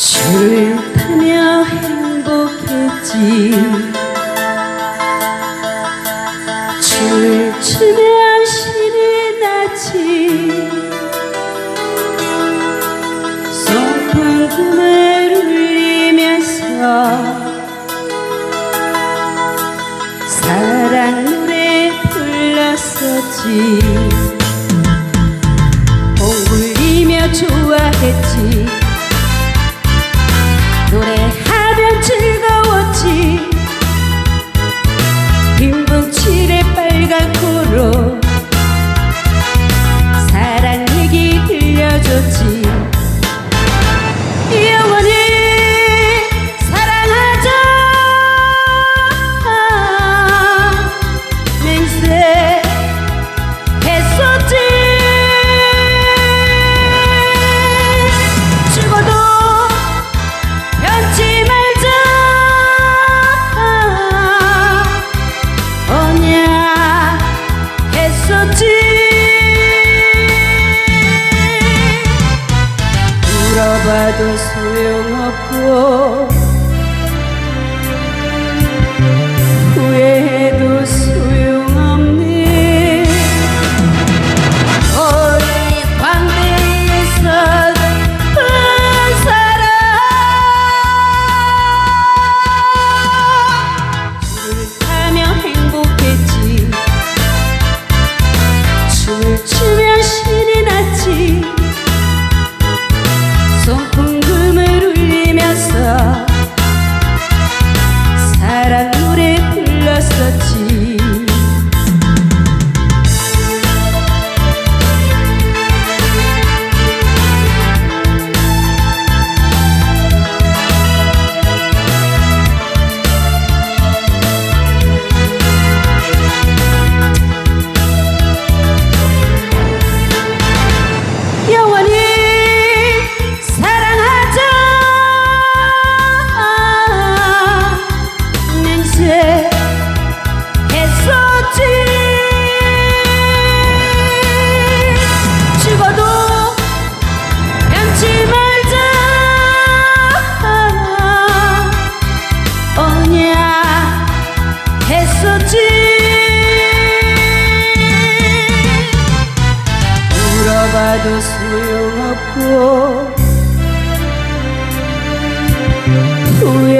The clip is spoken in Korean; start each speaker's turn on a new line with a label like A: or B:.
A: 슬프며 행복했지. 춤추며 신이 났지. 손방금을 울리면서 사랑 노래 불렀었지. 오 울리며 좋아했지. Oh. รับรู้